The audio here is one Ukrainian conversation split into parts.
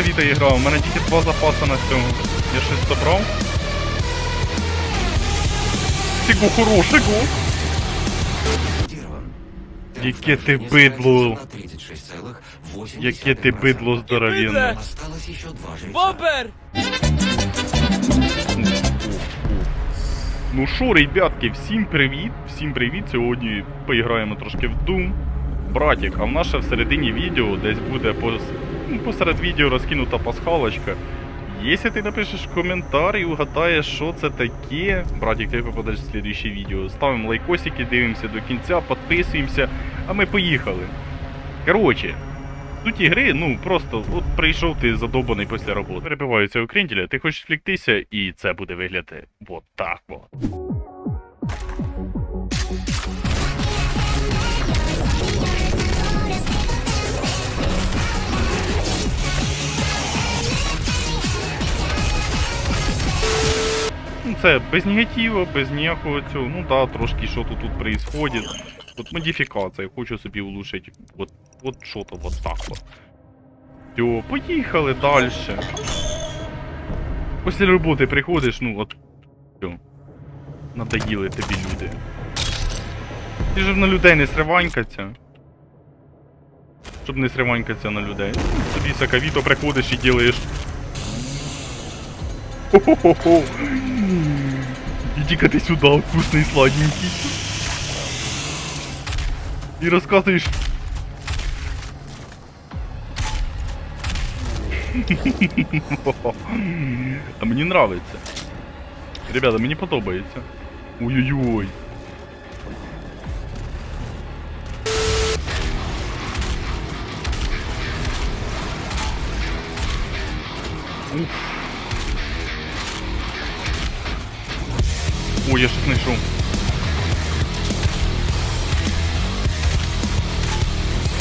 Сакавіта ігра, у мене тільки два запаси на цьому. Я щось добрав. Сігу хорошого. Яке ти бидло. Яке ти бидло здоровенне. Бобер! Ну що, ребятки, всім привіт! Всім привіт! Сьогодні поіграємо трошки в Doom. Братік, а в нас ще всередині відео десь буде пос... ну, посеред відео розкинута пасхалочка. Ти напишеш коментар і угадаєш, що це таке, братік, ти попадеш в слідуще відео. Ставимо лайкосики, дивимося до кінця, підписуємося, а ми поїхали. Коротше, суть ігри, ну просто от прийшов ти задобаний після роботи. Перебиваються у кренделя, ти хочеш фліктися, і це буде виглядати от так от. Ну, Це без негатива, без ніякого цього. Ну да, трошки що тут тут происходит. От модифікація, хочу собі улучшити. От, от що то вот так от. Все, поїхали далі. Після роботи приходиш, ну от. Все. Надоїли тобі люди. Ти ж на людей не сриванькаться. Щоб не сриванькаться на людей. Тобі сакавіто приходиш і ділаєш. Хо-хо-хо-хо. Иди-ка ты сюда, вкусный сладенький. И рассказываешь. А мені нравится. Ребята, мені подобається. Ой-ой-ой. Уф. Ой, я щось знайшов.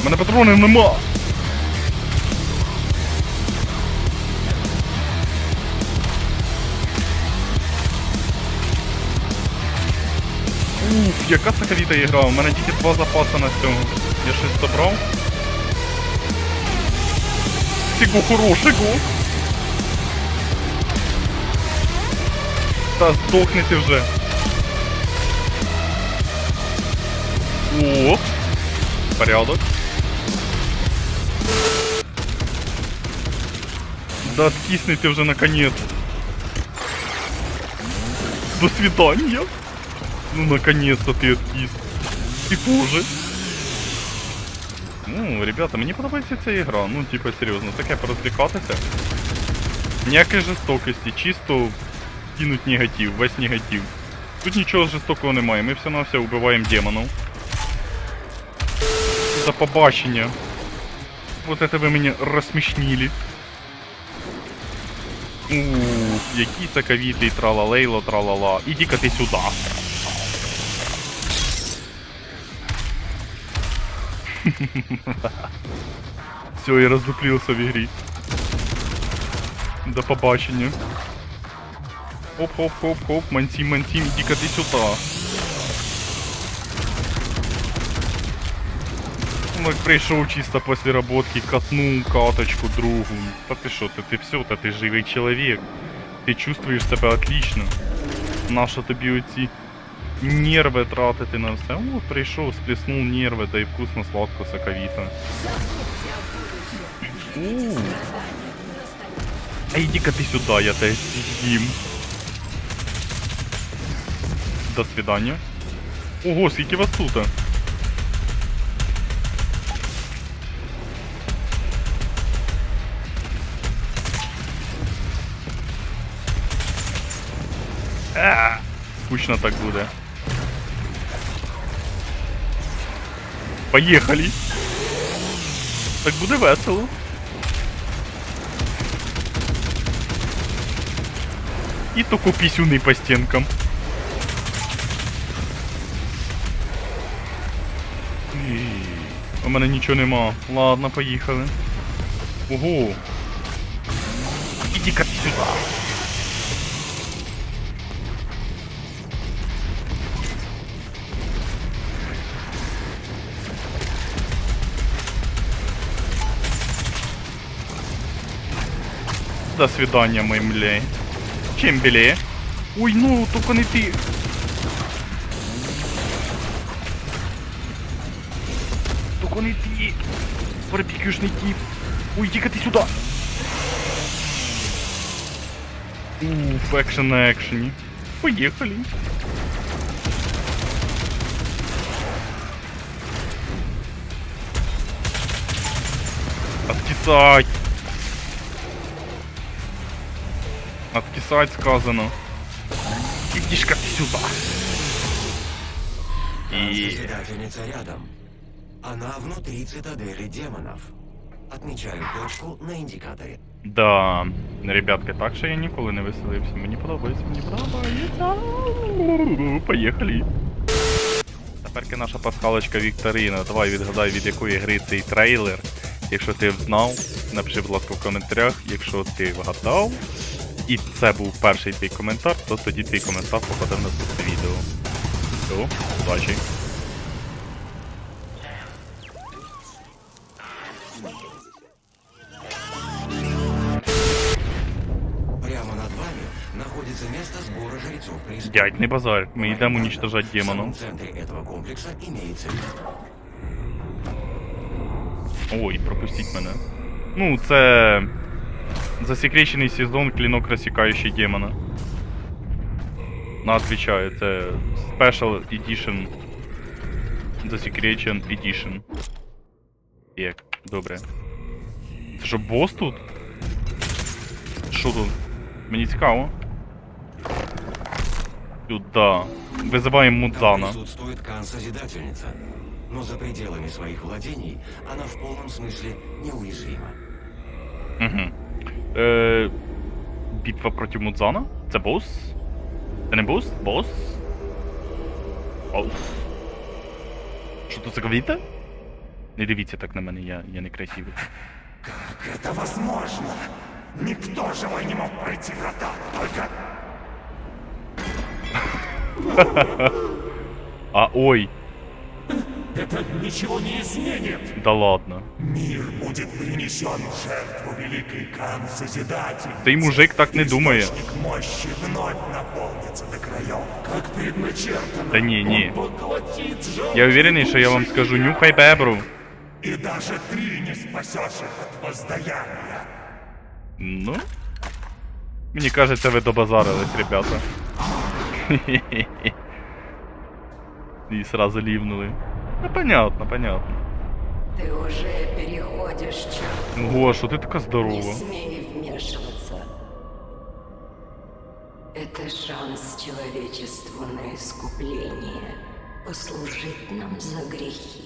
У мене патронів нема. Уф, яка сакавіта ігра, у мене тільки два запаси на цьому. Я щось добрав. Сігу хорошого. Та здохнете вже. О, порядок. Да откиснете вже наконец. До свидания. Ну наконец-то ты откис. И позже. Ну, ребята, мені подобається ця ігра. Ну, типа, серйозно, таке порозвлікатися. Ніякої жорстокості, чисто кинуть негатив, весь негатив. Тут нічого жорстокого немає, ми все на все вбиваємо демонів. За побачення. Вот это ви мені розсмішнили. Ух, який соковитий тралалейло тралала. Іди-ка ти сюди. Все, я роздуплился в ігрі. До побачення. Хоп-хоп-хоп-хоп, мантим, мантим, иди-ка ты сюда. Ну, прийшов чисто после работки, катнул каточку другу. Та ти що, ти, ти все, та ти живий чоловік. Ти чувствуєш себе отлично. Нащо тобі оці нерви тратити на все? О, прийшов, сплеснув нерви, да і вкусно, сладко, соковито. А иди-ка ты сюда, я тебе съем. До свидания. Ого, скільки вас тут? Скучно так буде. Поїхали. Так буде весело. І тако пісюни по стінкам. У мене нічого нема. Ладно, поїхали. Ого. До свидания, мой млей. Чим біле? Ой, ну, тільки не ти. Тільки не ти. Барбекюшний тип. Ой, тільки ти сюди. Уф, екшен на екшені. Поїхали. Откисать. Откисать сказано. Идишь-ка сюда. И... Созидательница рядом. Она внутри цитадели демонов. Отмечаю точку на индикаторе. Да, ребятки, так що я ніколи не веселився. Мені подобається, мені подобається. Поїхали. Теперки наша пасхалочка Вікторина. Давай відгадай, від якої гри цей трейлер. Якщо ти знав, напиши, будь ласка, в коментарях. Якщо ти вгадав, і це був перший твій коментар, то тоді твій коментар попаде в наступне відео. Все, удачі. Прямо над вами находится место сбора жрецов преисподней. Дядь, не базар, ми йдемо уничтожать В демонов. самом центре этого комплекса имеется. Ой, пропустіть мене. Ну, це. Засекречений сезон клінок розсікаючий демона. На, отвечаю, це Special Edition. Засекречен Edition. Як, добре. Це що, бос тут? Що тут? Мені цікаво. Сюда. Визиваємо Там Мудзана. присутствует Кан-Созидательница. Но за пределами своих владений она в полном смысле неуязвима. Угу. Е, битва проти Мудзана? Це бос? Це не бос? Бос? Бос. Що тут за квіти? Не дивіться так на мене, я, я не красивий. Как это возможно? Никто живой не мог пройти врата, только А ой, это ничего не изменит. да ладно. Мир будет принесен в жертву великой Кан-Созидатель. Цей мужик так не думає. Источник мощи вновь наполнится до краев, как предначертано. Да не, не. Он поглотит жертву Я уверений, що я вам скажу, нюхай бебру. И даже ты не спасешь их от воздаяния. Ну. Мені кажеться, ви добазарились, ребята. І сразу лівнули. Ну, понятно, понятно. Ты уже переходишь черту. Ого, що ти така Не здорова? смей вмешиваться. Это шанс человечеству на искупление. Послужить нам за грехи.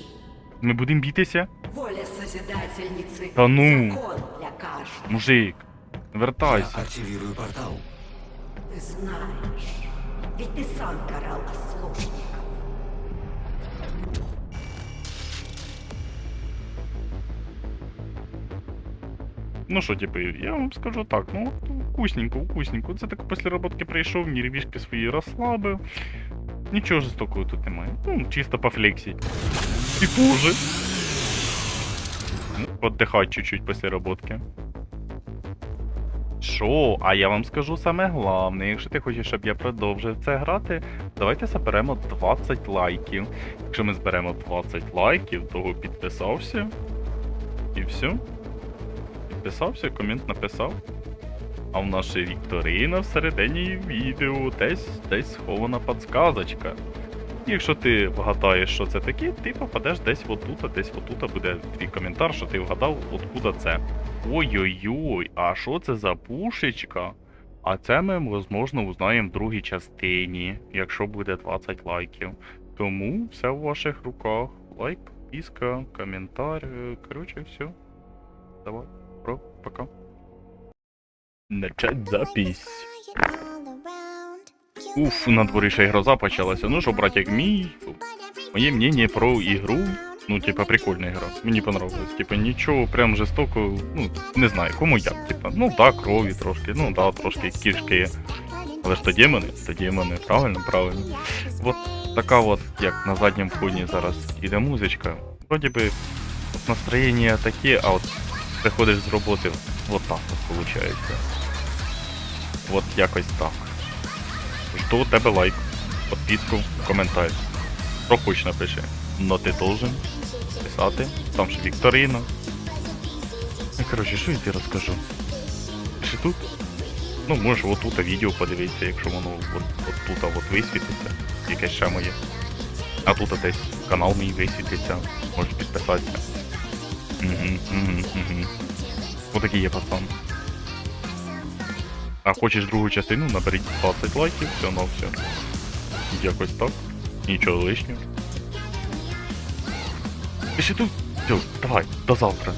Ми будемо бітися? Воля Созидательницы Да ну. закон для каждого. Мужик, Я вертайся. активирую портал. Ты знаешь, ведь ты сам карал ослушников. Ну що, типи, я вам скажу так, ну вкусненько, вкусненько. Це так після роботки прийшов, нервішки свої розслабив. Нічого жорстокого тут немає. Ну, чисто пофлексить. І позже. Ну, Отдихать чуть-чуть після роботки. Що? А я вам скажу саме головне, якщо ти хочеш, щоб я продовжив це грати, давайте заберемо 20 лайків. Якщо ми зберемо 20 лайків, того підписався. І все. Підписався, комент написав. А в нас ще Вікторина всередині відео, десь десь схована подсказочка. Якщо ти вгадаєш, що це таке, ти попадеш десь отут, десь отут буде твій коментар, що ти вгадав, откуда це. Ой-ой-ой, а що це за пушечка? А це ми, можливо, узнаємо в другій частині, якщо буде 20 лайків. Тому все в ваших руках. Лайк, підписка, коментар. е, Коротше, все. Давай, пока. Начать запись. Уф, на дворі ще й гроза почалася. Ну що, братик мій, моє мнение про ігру. Ну, типа, прикольна гра. Мені понравилось. Типа, нічого прям жорстокого, ну, не знаю, кому як. Типа, ну да, крові трошки, ну да, трошки кішки. Але ж то демони, то демони, правильно, правильно. От така от, як на задньому фоні зараз іде музичка. Вроді би настроєння таке, а от приходиш з роботи, от так от виходить. от якось так. Жду тебе лайк, підписку, коментар. Хоч напиши. Но ти должен писати. Там ще Вікторина. Ну, коротше, що я тобі розкажу? Пиши тут. Ну, можеш отут відео подивитися, якщо воно от, от тут от висвітиться, якесь ще моє. А тут десь канал мій висвітиться, можеш підписатися. Угу. Отакий є пацан. А хочеш другу частину, наберіть 20 лайків, все на все. Якось так. Нічого лишнього. Пиши тут. Все, давай, до завтра.